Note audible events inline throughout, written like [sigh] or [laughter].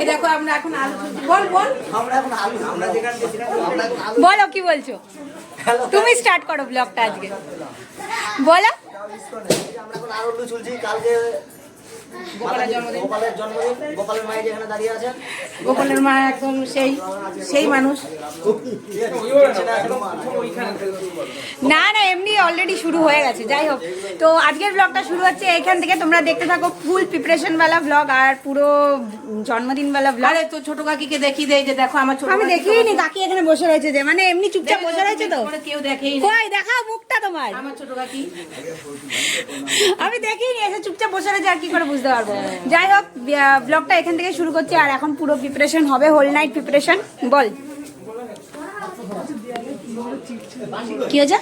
এই দেখো আমরা এখন আলু বল বল। আমরা এখন আলু আমরা যেখানে গেছিলাম আমরা এখন আলু। বলো কি বলছো? তুমি স্টার্ট করো ব্লগটা আজকে। বলো। আমরা এখন আলু চলছি কালকে গোপালের মা একদম সেই সেই মানুষ। না না এমনি অলরেডি শুরু হয়ে গেছে যাই হোক। তো আজকের ব্লগটা শুরু হচ্ছে এখান থেকে। তোমরা দেখতে থাকো ফুল প্রিপারেশন বালা ব্লগ আর পুরো জন্মদিন বালা ব্লগ তো ছোট কাকিকে দেখিয়ে দেয় যে দেখো আমার ছোট আমি দেখিয়ে নি কাকি এখানে বসে রয়েছে যে মানে এমনি চুপচাপ বসে রয়েছে তো। কেউ দেখেই কই দেখাও মুখটা তোমার। আমার ছোট কাকি। আমি দেখিনি এসে চুপচাপ বসে রয়েছে আর কি করে বুঝতে পারব। যাই হোক ব্লগটা এখান থেকে শুরু করছি, আর এখন পুরো প্রিপারেশন হবে হোল নাইট প্রিপারেশন বল। কি হয়েছে?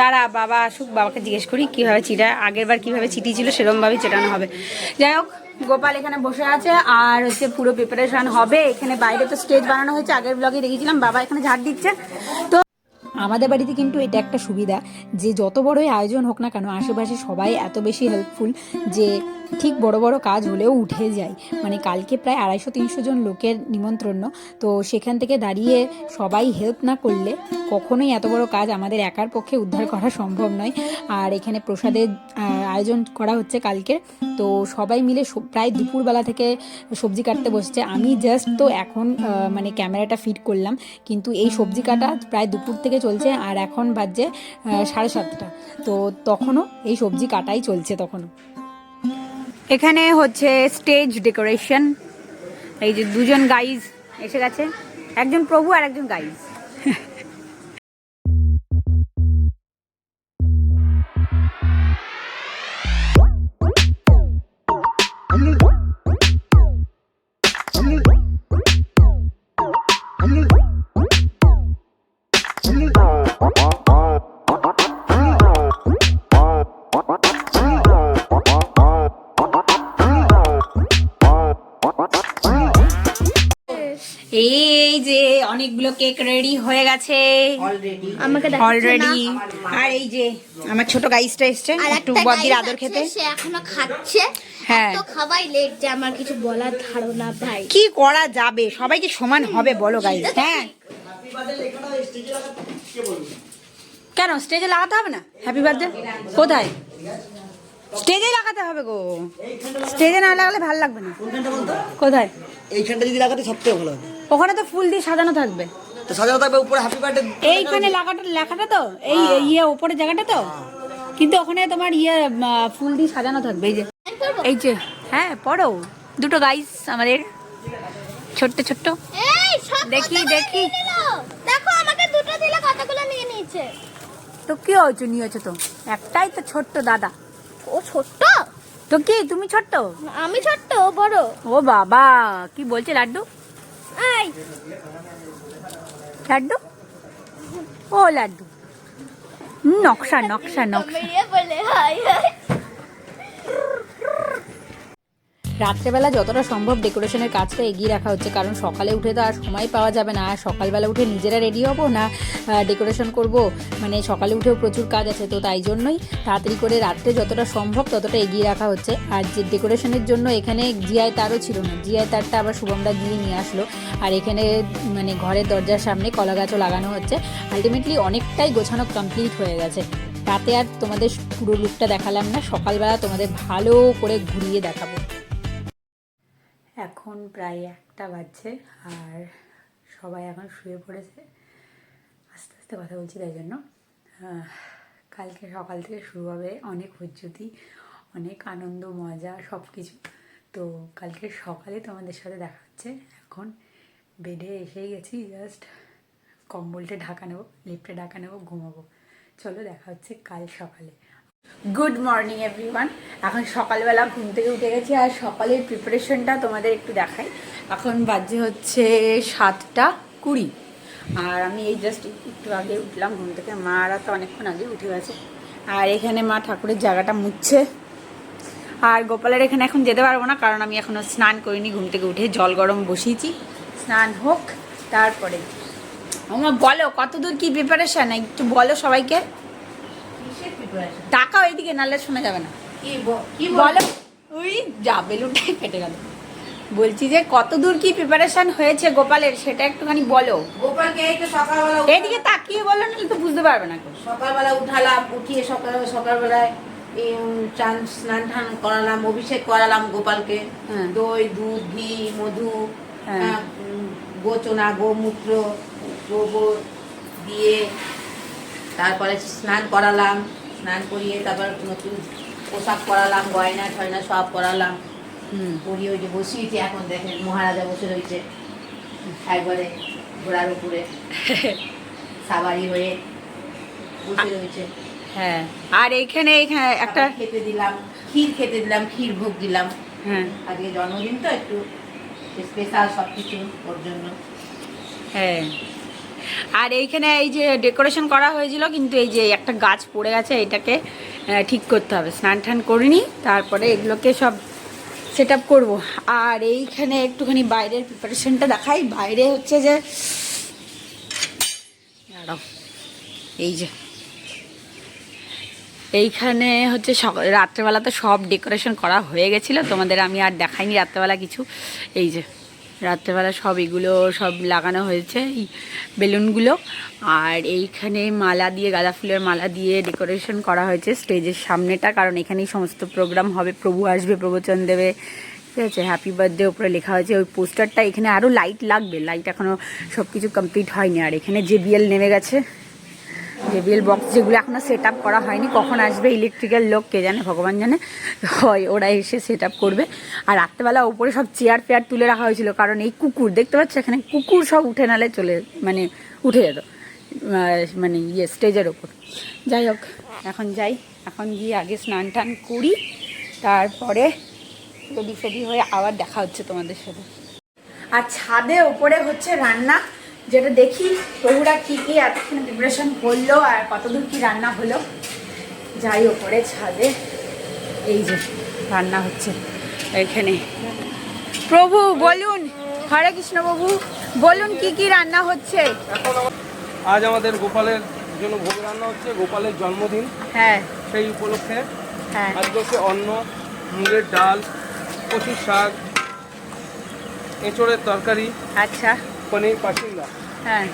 দাঁড়া, বাবা আসুক, বাবাকে জিজ্ঞেস করি, কীভাবে চিটা আগের বার কীভাবে ছিল সেরকম ভাবে চেটানো হবে। যাই হোক, গোপাল এখানে বসে আছে, আর হচ্ছে পুরো প্রিপারেশন হবে। এখানে বাইরে তো স্টেজ বানানো হয়েছে, আগের ব্লগে দেখেছিলাম বাবা এখানে ঝাড় দিচ্ছে। তো আমাদের বাড়িতে কিন্তু এটা একটা সুবিধা যে যত বড়ই আয়োজন হোক না কেন, আশেপাশে সবাই এত বেশি হেল্পফুল যে ঠিক বড় বড় কাজ হলেও উঠে যায়। মানে কালকে প্রায় আড়াইশো তিনশো জন লোকের নিমন্ত্রণ। তো সেখান থেকে দাঁড়িয়ে সবাই হেল্প না করলে কখনোই এত বড় কাজ আমাদের একার পক্ষে উদ্ধার করা সম্ভব নয়। আর এখানে প্রসাদের আয়োজন করা হচ্ছে কালকে তো সবাই মিলে প্রায় দুপুরবেলা থেকে সবজি কাটতে বসছে। আমি জাস্ট তো এখন মানে ক্যামেরাটা ফিট করলাম। কিন্তু এই সবজি কাটা প্রায় দুপুর থেকে চলছে আর এখন বাজছে সাড়ে সাতটা। তো তখনও এই সবজি কাটাই চলছে তখনও। এখানে হচ্ছে স্টেজ ডেকোরেশন এই যে দুজন গাইজ এসে গেছে। একজন প্রভু আর একজন গাইজ [laughs] অনেকগুলো কেক রেডি হয়ে গেছে। অলরেডি আমাকে অলরেডি আর এই যে আমার ছোট গাইসটা এসছে একটু বদির আদর খেতে। সে এখনও খাচ্ছে। হ্যাঁ। তো খাওয়াই লেট যে আমার কিছু বলার ধারণা ভাই। কি করা যাবে? সবাই কি সমান হবে বলো গাইস হ্যাঁ। কেন স্টেজে লাগাতে হবে না? হ্যাপি বার্থডে কোথায়? স্টেজে লাগাতে হবে গো। স্টেজে না লাগালে ভালো লাগবে না। কোথায়? এইখানটা যদি লাগাতে সব থেকে ভালো হবে। ওখানে তো ফুল দিয়ে সাজানো থাকবে। তো সাজানো থাকবে উপরে হ্যাপি বার্থডে এইখানে লাগাটা লেখাটা তো? এই ইয়ে উপরে জায়গাটা তো? কিন্তু ওখানে তোমার ইয়ে ফুল দিয়ে সাজানো থাকবে। এই যে এই যে হ্যাঁ পড়ো। দুটো গাইস আমাদের। ছোট্ট ছোট্ট। দেখি, দেখি। দেখো আমাকে দুটো দিলে কতগুলো নিয়ে নিয়েছে। তো কি হয়েছে নিয়েছো তো একটাই তো ছোট্ট দাদা। ও ছোট্ট? তো কি তুমি ছোট্ট? আমি ছোট্ট ও বড়। ও বাবা কি বলছে লাড্ডু? এই লাড্ডু ও লাড্ডু নকশা নকশা নকশা মেয়ে বলে হাই হাই রাত্রেবেলা যতটা সম্ভব ডেকোরেশনের কাজটা এগিয়ে রাখা হচ্ছে, কারণ সকালে উঠে তো আর সময় পাওয়া যাবে না। আর সকালবেলা উঠে নিজেরা রেডি হব না ডেকোরেশন করব? মানে সকালে উঠেও প্রচুর কাজ আছে, তো তাই জন্যই তাড়াতাড়ি করে রাত্রে যতটা সম্ভব ততটা এগিয়ে রাখা হচ্ছে। আর যে ডেকোরেশনের জন্য এখানে জিআই তারও ছিল না। জিআই তারটা আবার শুভমদা গিয়ে নিয়ে আসলো। আর এখানে মানে ঘরের দরজার সামনে কলা গাছও লাগানো হচ্ছে। আলটিমেটলি অনেকটাই গোছানো কমপ্লিট হয়ে গেছে। রাতে আর তোমাদের পুরো লুকটা দেখালাম না। সকালবেলা তোমাদের ভালো করে ঘুরিয়ে দেখাবো। এখন প্রায় একটা বাজছে আর সবাই এখন শুয়ে পড়েছে। আস্তে আস্তে কথা বলছি তাই জন্য। কালকে সকাল থেকে শুরু হবে অনেক হুজ্জুতি, অনেক আনন্দ, মজা সব কিছু তো কালকে সকালে তোমাদের সাথে দেখা হচ্ছে। এখন বেডে এসেই গেছি জাস্ট কম্বলটা ঢাকা নেব লিফটে ঢাকা নেব, ঘুমাবো। চলো দেখা হচ্ছে কাল সকালে। গুড মর্নিং এভরিওয়ান এখন সকালবেলা ঘুম থেকে উঠে গেছি আর সকালের প্রিপারেশনটা তোমাদের একটু দেখাই। এখন বাজে হচ্ছে সাতটা কুড়ি। আর আমি এই জাস্ট একটু আগে উঠলাম, ঘুম থেকে। মারা তো অনেকক্ষণ আগে উঠে গেছে। আর এখানে মা ঠাকুরের জায়গাটা মুছছে। আর গোপালের এখানে এখন যেতে পারব না, কারণ আমি এখনও স্নান করিনি। ঘুম থেকে উঠে জল গরম বসিয়েছি। স্নান হোক, তারপরে। আমার বলো, কতদূর কি প্রিপারেশন একটু বলো সবাইকে। টাকা ওইদিকে নাহলে শোনা যাবে না। কি বল ওই যা বেলুনটাই ফেটে গেল। বলছি যে কত দূর কি প্রিপারেশন হয়েছে গোপালের সেটা একটুখানি বলো। গোপালকে এই তো সকালবেলা এইদিকে তাকিয়ে বলো না তো বুঝতে পারবে না। সকালবেলা উঠালাম উঠিয়ে সকাল সকালবেলায় চান স্নান টান করালাম অভিষেক করালাম গোপালকে। হ্যাঁ। দই দুধ ঘি মধু হ্যাঁ। হ্যাঁ, গোচনা গোমূত্র গোবর দিয়ে তারপরে স্নান করালাম। স্নান করিয়ে তারপর নতুন পোশাক করালাম গয়না ঠয়না সব করালাম হুম। করিয়ে ওই যে বসিয়েছি এখন দেখেন মহারাজা বসে রয়েছে একবারে ঘোড়ার উপরে [laughs] সাবারি হয়ে বসে রয়েছে। হ্যাঁ আর এইখানে এইখানে একটা খেতে দিলাম ক্ষীর খেতে দিলাম ক্ষীর ভোগ দিলাম। হ্যাঁ। আজকে জন্মদিন তো একটু স্পেশাল সব কিছু ওর জন্য। হ্যাঁ। আর এইখানে এই যে ডেকোরেশন করা হয়েছিল, কিন্তু এই যে একটা গাছ পড়ে গেছে এটাকে ঠিক করতে হবে। স্নান টান করিনি, তারপরে এগুলোকে সব সেট আপ করব। আর এইখানে একটুখানি বাইরের প্রিপারেশনটা দেখাই। বাইরে হচ্ছে যে এই যে। এইখানে হচ্ছে রাত্রেবেলা তো সব ডেকোরেশন করা হয়ে গেছিল, তোমাদের আমি আর দেখাইনি রাত্রেবেলা কিছু। এই যে। রাত্রেবেলা সব এগুলো সব লাগানো হয়েছে, এই বেলুনগুলো। আর এইখানে মালা দিয়ে, গাঁদা ফুলের মালা দিয়ে ডেকোরেশন করা হয়েছে স্টেজের সামনেটা, কারণ এখানেই সমস্ত প্রোগ্রাম হবে। প্রভু আসবে প্রবচন দেবে। ঠিক আছে হ্যাপি বার্থডে ওপরে লেখা হয়েছে। ওই পোস্টারটা এখানে আরও লাইট লাগবে। লাইট এখনও সব কিছু কমপ্লিট হয়নি। আর এখানে জেবিএল নেমে গেছে। জেবিএল বক্স যেগুলো এখনও সেট আপ করা হয়নি, কখন আসবে ইলেকট্রিক্যাল লোক কে জানে, ভগবান জানে। হয়, ওরা এসে সেট আপ করবে। আর রাত্রেবেলা ওপরে সব চেয়ার ফেয়ার তুলে রাখা হয়েছিল, কারণ এই কুকুর, দেখতে পাচ্ছ এখানে কুকুর সব উঠে নালে চলে মানে উঠে যেত মানে ইয়ে স্টেজের ওপর। যাই হোক, এখন যাই, এখন গিয়ে আগে স্নান টান করি, তারপরে রেডি ফেডি হয়ে আবার দেখা হচ্ছে তোমাদের সাথে। আর ছাদে ওপরে হচ্ছে রান্না। যেটা দেখি প্রভুরা কী কী এতক্ষণ প্রিপারেশন করল আর কতদূর কি রান্না হলো যাই ওপরে ছাদে। এই যে রান্না হচ্ছে এখানে। প্রভু বলুন হরে কৃষ্ণ প্রভু বলুন কি কি রান্না হচ্ছে? আজ আমাদের গোপালের জন্য ভোগ রান্না হচ্ছে গোপালের জন্মদিন। হ্যাঁ। সেই উপলক্ষে হ্যাঁ। আজকে হচ্ছে অন্ন মুগের ডাল কচুর শাক এঁচড়ের তরকারি। আচ্ছা। পনির পাসিন্দা হ্যাঁ।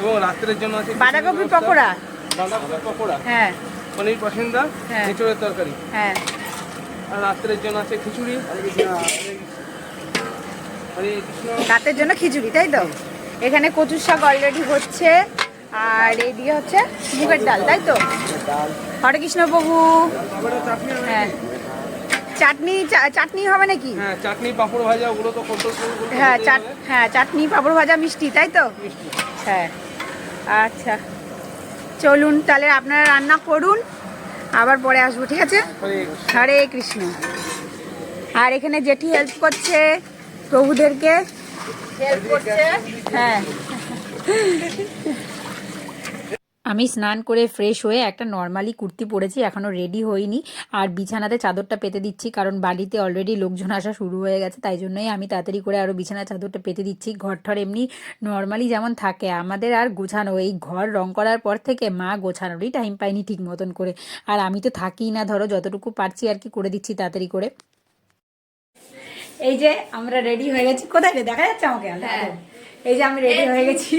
এবং রাত্রের জন্য আছে বাঁধাকপির পকোড়া। বাঁধাকপির পকোড়া। হ্যাঁ। পনির পাসিন্দা হ্যাঁ। এঁচড়ের তরকারি। হ্যাঁ। আর রাত্রের জন্য আছে খিচুড়ি। রাতের জন্য খিচুড়ি তাই তো? এখানে কচুর শাক অলরেডি হচ্ছে আর এইদিকে হচ্ছে মুগের ডাল তাই তো? হরে কৃষ্ণ প্রভু। হ্যাঁ। চাটনি চা- চাটনি হবে নাকি? হ্যাঁ চাটনি পাঁপড় ভাজা ওগুলো তো কত হ্যাঁ চাট হ্যাঁ চাটনি পাঁপড় ভাজা মিষ্টি তাই তো? হ্যাঁ আচ্ছা। চলুন তাহলে আপনারা রান্না করুন। আবার পরে আসব ঠিক আছে? হরে কৃষ্ণ। আর এখানে জেঠি হেল্প করছে প্রভুদেরকে। হেল্প করছে। হ্যাঁ। আমি স্নান করে ফ্রেশ হয়ে একটা নর্মালি কুর্তি পরেছি এখনও রেডি হইনি। আর বিছানাতে চাদরটা পেতে দিচ্ছি কারণ বাড়িতে অলরেডি লোকজন আসা শুরু হয়ে গেছে তাই জন্যই আমি তাড়াতাড়ি করে আরও বিছানা চাদরটা পেতে দিচ্ছি। ঘর ঠর এমনি নর্মালি যেমন থাকে আমাদের আর গোছানো এই ঘর রং করার পর থেকে মা গোছানোরই টাইম পাইনি ঠিক মতন করে। আর আমি তো থাকি না ধরো যতটুকু পারছি আর কি করে দিচ্ছি তাড়াতাড়ি করে। এই যে আমরা রেডি হয়ে গেছি। কোথায় দেখা যাচ্ছে আমাকে? হ্যাঁ। এই যে আমি রেডি হয়ে গেছি।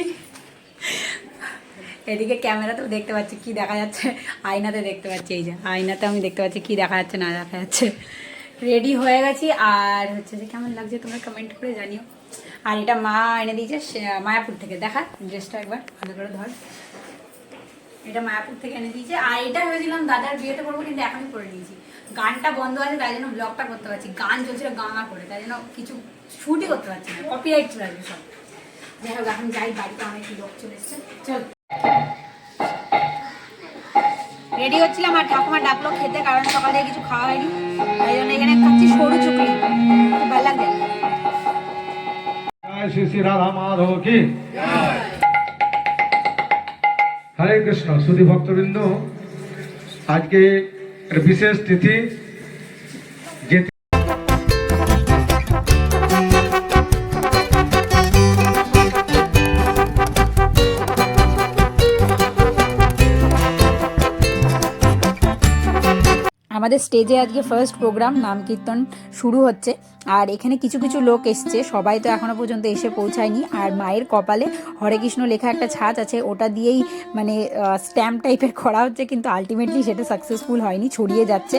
এদিকে ক্যামেরাতেও দেখতে পাচ্ছি কি দেখা যাচ্ছে, আয়নাতে দেখতে পাচ্ছি, এই যে আয়নাতে আমি দেখতে পাচ্ছি কি দেখা যাচ্ছে, না দেখা যাচ্ছে। রেডি হয়ে গেছি, আর হচ্ছে যে কেমন লাগছে তোমরা কমেন্ট করে জানিও। আর এটা মা এনে দিয়েছে মায়াপুর থেকে। দেখা ড্রেসটা একবার ভালো করে ধর। এটা মায়াপুর থেকে এনে দিয়েছে, আর এটা ভেবেছিলাম দাদার বিয়েতে করব, কিন্তু এখনই করে নিয়েছি। গানটা বন্ধ আছে, তাই জন্য ব্লগটা করতে পারছি গান চলছিল গাঙা করে, তাই জন্য কিছু শুটই করতে পারছি না। কপিরাইট চলে আসবে সব। যাই হোক, এখন যাই, বাড়িতে অনেক লোক চলে এসছে। চল। রেডি হচ্ছিলাম আর ঠাকুমা ডাকলো খেতে, কারণ সকালে কিছু খাওয়া হয়নি। তাই জন্য এখানে খাচ্ছি সরু চুকলি ভালো শ্রী শ্রী কি? হরে কৃষ্ণ সুধী ভক্তবৃন্দ আজকে বিশেষ তিথি আমাদের স্টেজে আজকে ফার্স্ট প্রোগ্রাম নাম কীর্তন শুরু হচ্ছে। আর এখানে কিছু কিছু লোক এসছে, সবাই তো এখনও পর্যন্ত এসে পৌঁছায়নি। আর মায়ের কপালে হরে কৃষ্ণ লেখা একটা ছাঁচ আছে, ওটা দিয়েই মানে স্ট্যাম্প টাইপের করা হচ্ছে, কিন্তু আলটিমেটলি সেটা সাকসেসফুল হয়নি, ছড়িয়ে যাচ্ছে।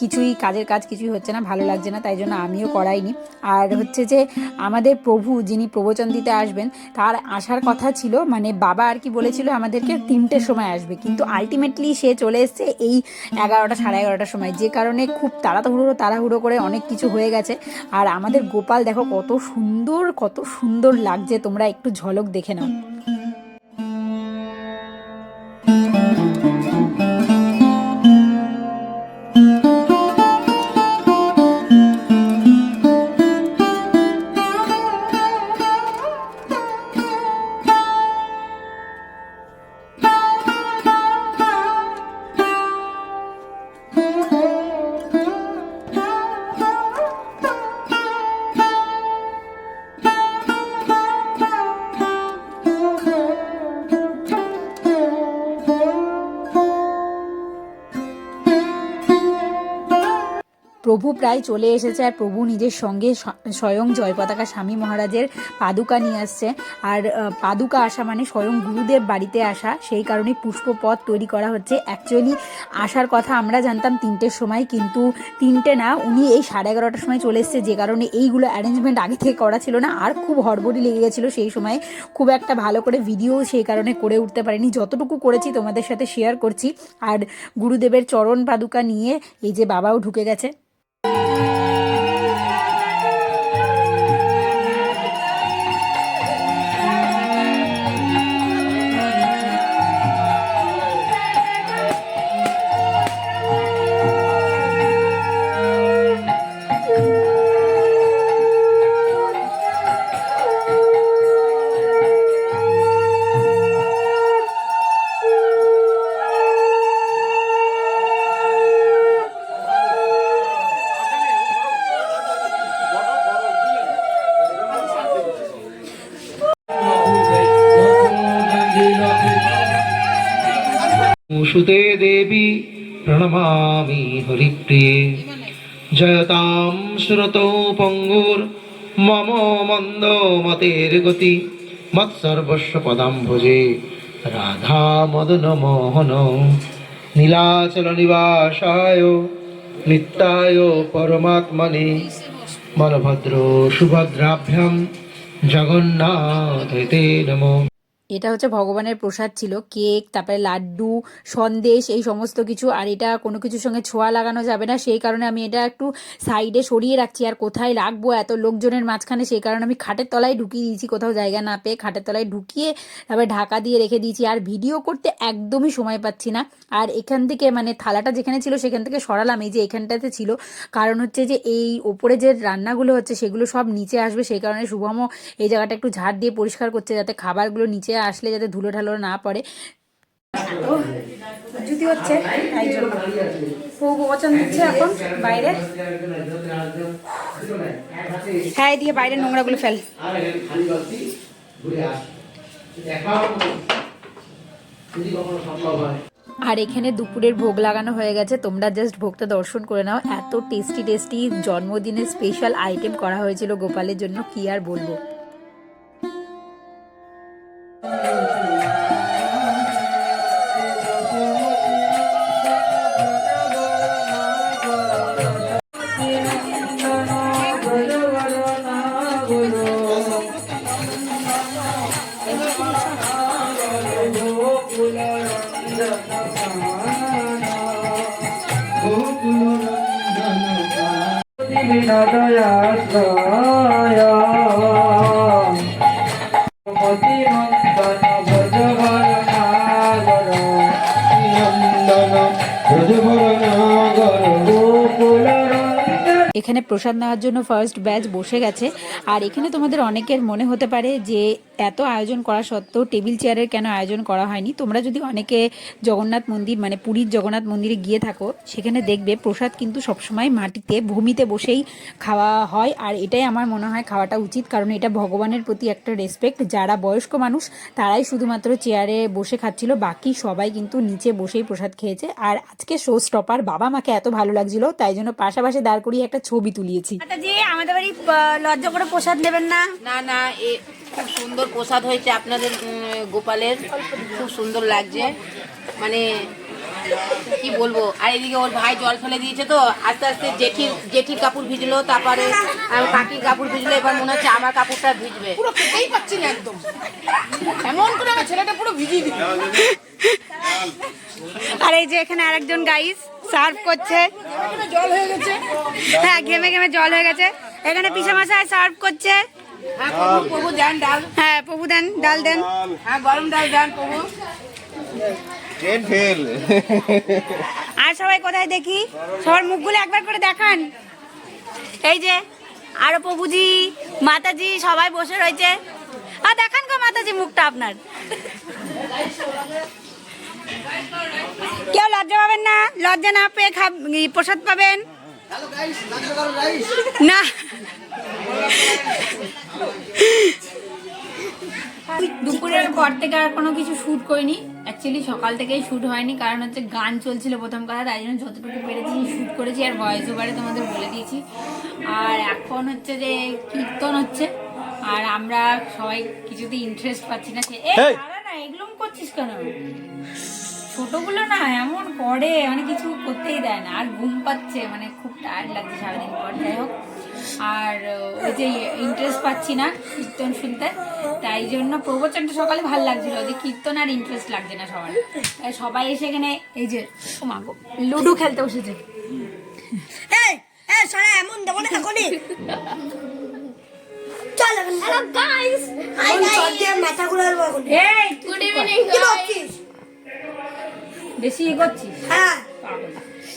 কিছুই কাজের কাজ কিছুই হচ্ছে না, ভালো লাগছে না, তাই জন্য আমিও করাইনি। আর হচ্ছে যে, আমাদের প্রভু যিনি প্রবচন দিতে আসবেন, তার আসার কথা ছিল মানে বাবা আর কি বলেছিল আমাদেরকে তিনটের সময় আসবে, কিন্তু আলটিমেটলি সে চলে এসছে এই এগারোটা, সাড়ে এগারোটার সময়। যে কারণে খুব তাড়াহুড়ো তাড়াহুড়ো করে অনেক কিছু হয়ে গেছে। আর আমাদের গোপাল দেখো কত সুন্দর কত সুন্দর লাগছে। তোমরা একটু ঝলক দেখে নাও। প্রভু প্রায় চলে এসেছে আর প্রভু নিজের সঙ্গে স্বয়ং জয়পতাকা স্বামী মহারাজের পাদুকা নিয়ে আসছে। আর পাদুকা আসা মানে স্বয়ং গুরুদেব বাড়িতে আসা। সেই কারণে পুষ্পপথ তৈরি করা হচ্ছে। অ্যাকচুয়ালি আসার কথা আমরা জানতাম তিনটের সময়, কিন্তু তিনটে না, উনি এই সাড়ে এগারোটার সময় চলে এসছে। যে কারণে এইগুলো অ্যারেঞ্জমেন্ট আগে থেকে করা ছিল না। আর খুব হড়বড়ি লেগে গেছিল সেই সময়। খুব একটা ভালো করে ভিডিও সেই কারণে করে উঠতে পারিনি। যতটুকু করেছি তোমাদের সাথে শেয়ার করছি। আর গুরুদেবের চরণ পাদুকা নিয়ে এই যে বাবাও ঢুকে গেছে। সুতে দেবী প্রণমামি হরিপ্রিয়ে। জয়তাম সুরতৌ পঙ্গুর, মম মন্দ মতের গতি মৎসর্বস্ব পদাম ভজে। রাধা মদন মোহন, নীলাচল নিবাসায়, নিত্যায় পরমাত্মনে। বলভদ্র সুভদ্রাভ্যাম জগন্নাথ নমঃ। এটা হচ্ছে ভগবানের প্রসাদ ছিল, কেক, তারপরে লাড্ডু, সন্দেশ, এই সমস্ত কিছু। আর এটা কোনো কিছুর সঙ্গে ছোঁয়া লাগানো যাবে না, সেই কারণে আমি এটা একটু সাইডে সরিয়ে রাখছি। আর কোথায় রাখব এত লোকজনের মাঝখানে, সেই কারণে আমি খাটের তলায় ঢুকিয়ে দিয়েছি, কোথাও জায়গা না পেয়ে খাটের তলায় ঢুকিয়ে তারপরে ঢাকা দিয়ে রেখে দিয়েছি। আর ভিডিও করতে একদমই সময় পাচ্ছি না। আর এখান থেকে মানে থালাটা যেখানে ছিল, সেখান থেকে সরালাম, এই যে এখানটাতে ছিল। কারণ হচ্ছে যে এই ওপরে যে রান্নাগুলো হচ্ছে, সেগুলো সব নিচে আসবে, সেই কারণে শুভমও এই জায়গাটা একটু ঝাড় দিয়ে পরিষ্কার করছে, যাতে খাবারগুলো নিচে আসলে যাতে ধুলো ঢালো না পড়ে। জুতি হচ্ছে বউ দিচ্ছে এখন, বাইরে। হ্যাঁ দিয়ে বাইরে নোংরাগুলো ফেল। আর এখানে দুপুরের ভোগ লাগানো হয়ে গেছে। তোমরা জাস্ট ভোগটা দর্শন করে নাও। এত টেস্টি টেস্টি জন্মদিনের স্পেশাল আইটেম করা হয়েছিল গোপালের জন্য, কি আর বলব? 小豆芽走 প্রসাদ নেওয়ার জন্য ফার্স্ট ব্যাচ বসে গেছে। আর এখানে তোমাদের অনেকের মনে হতে পারে যে, এত আয়োজন করা সত্ত্বেও টেবিল চেয়ারের কেন আয়োজন করা হয়নি? তোমরা যদি অনেকে জগন্নাথ মন্দির মানে পুরীর জগন্নাথ মন্দিরে গিয়ে থাকো, সেখানে দেখবে প্রসাদ কিন্তু সবসময় মাটিতে, ভূমিতে বসেই খাওয়া হয়। আর এটাই আমার মনে হয় খাওয়াটা উচিত, কারণ এটা ভগবানের প্রতি একটা রেসপেক্ট যারা বয়স্ক মানুষ, তারাই শুধুমাত্র চেয়ারে বসে খাচ্ছিল, বাকি সবাই কিন্তু নিচে বসেই প্রসাদ খেয়েছে। আর আজকে শো স্টপার বাবা মাকে এত ভালো লাগছিল, তাই জন্য পাশাপাশি দাঁড় করিয়ে একটা ছবি তুলিয়েছি। আমাদের বাড়ি লজ্জা করে প্রসাদ নেবেন না? না না এ খুব সুন্দর প্রসাদ হয়েছে আপনাদের গোপালের। খুব সুন্দর লাগছে। মানে কি বলব? আর এদিকে ওর ভাই জল ফেলে দিয়েছে তো আস্তে আস্তে জেঠির জেঠির কাপড় ভিজলো তারপরে কাকির কাপড় ভিজলো এবার মনে হচ্ছে আমার কাপড়টা ভিজবে। পুরো খেতেই পাচ্ছি না একদম। এমন করে আমার ছেলেটা পুরো ভিজিয়ে দিল। আর এই যে এখানে আরেকজন গাইস সার্ভ করছে। জল হয়ে গেছে হ্যাঁ ঘেমে ঘেমে জল হয়ে গেছে। এখানে পিসা মশাই সার্ভ করছে। হ্যাঁ প্রভু প্রভু দেন ডাল। হ্যাঁ প্রভু দেন ডাল দেন। হ্যাঁ গরম ডাল দেন প্রভু। [laughs] আর সবাই কোথায় দেখি? সবার মুখগুলো একবার করে দেখান। এই যে, আরও প্রভুজি, মাতাজি সবাই বসে রয়েছে। আর দেখান গো মাতাজি মুখটা আপনার। কেউ লজ্জা পাবেন না? লজ্জা না পেয়ে খাব প্রসাদ পাবেন। না। দুপুরের পর থেকে আর কোনো কিছু শ্যুট করিনি। অ্যাকচুয়ালি সকাল থেকেই শ্যুট হয়নি কারণ হচ্ছে গান চলছিল প্রথম কথা তাই জন্য যতটুকু পেরেছি শ্যুট করেছি আর ভয়েস ওভারে তোমাদের বলে দিয়েছি। আর এখন হচ্ছে যে কীর্তন হচ্ছে আর আমরা সবাই কিছুতে ইন্টারেস্ট পাচ্ছি না। না এগুলো করছিস কেন? ছোটগুলো না এমন করে মানে কিছু করতেই দেয় না আর ঘুম পাচ্ছে মানে খুব টায়ার্ড লাগছে সারাদিন পর যাই হোক। আর ওই যে ইন্টারেস্ট পাচ্ছি না কীর্তন শুনতে তাই জন্য প্রবচনটা সকালে ভালো লাগছিল। যে কীর্তন আর ইন্টারেস্ট লাগছে না সবার। তাই সবাই এসে এখানে এই যে ও মা লুডো খেলতে বসেছে। এই এই সারা এমন দেবো না এখনই। হ্যালো গাইস হাই গাইস মাথা ঘুরে এখন। এই গুড ইভিনিং কি বেশি হ্যাঁ।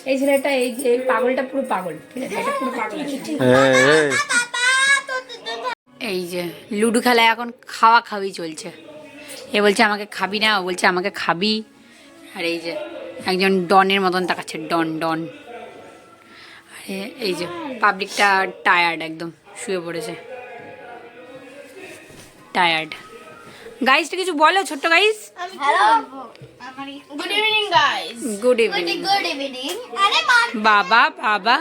এই ছেলেটা এই যে পাগলটা পুরো পাগল ঠিক আছে? এটা পুরো পাগল। এই যে লুডো খেলায় এখন খাওয়া খাওয়ি চলছে। এ বলছে আমাকে খাবি না। ও বলছে আমাকে খাবি। আর এই যে একজন ডনের মতন তাকাচ্ছে ডন ডন। আর এই যে পাবলিকটা টায়ার্ড একদম শুয়ে পড়েছে। টায়ার্ড গাইসটা কিছু বলো ছোট্ট guys hello good evening guys good evening good evening আরে বাবা বাবা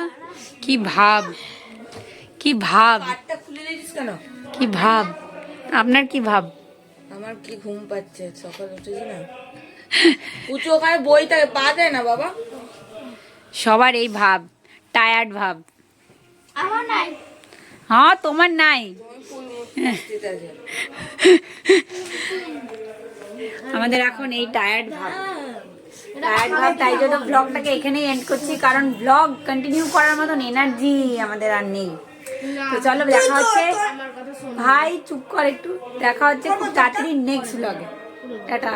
কি ভাব কি ভাব কেন? কি ভাব আপনার কি ভাব? আমার কি ঘুম পাচ্ছে? সকাল উঠেছি না। উঁচু ওখানে বই থাকে পা দেয় না বাবা। সবার এই ভাব টায়ার্ড ভাব। আমার নাই। হ্যাঁ তোমার নাই। আমাদের এখন এই টায়ার্ড ভাব। টায়ার্ড ভাব, তাই জন্য ব্লগটাকে এখানেই এন্ড করছি, কারণ ব্লগ কন্টিনিউ করার মতন এনার্জি আমাদের আর নেই। তো চলো, দেখা হচ্ছে। ভাই, চুপ কর একটু। দেখা হচ্ছে খুব তাড়াতাড়ি নেক্সট ব্লগে টাটা।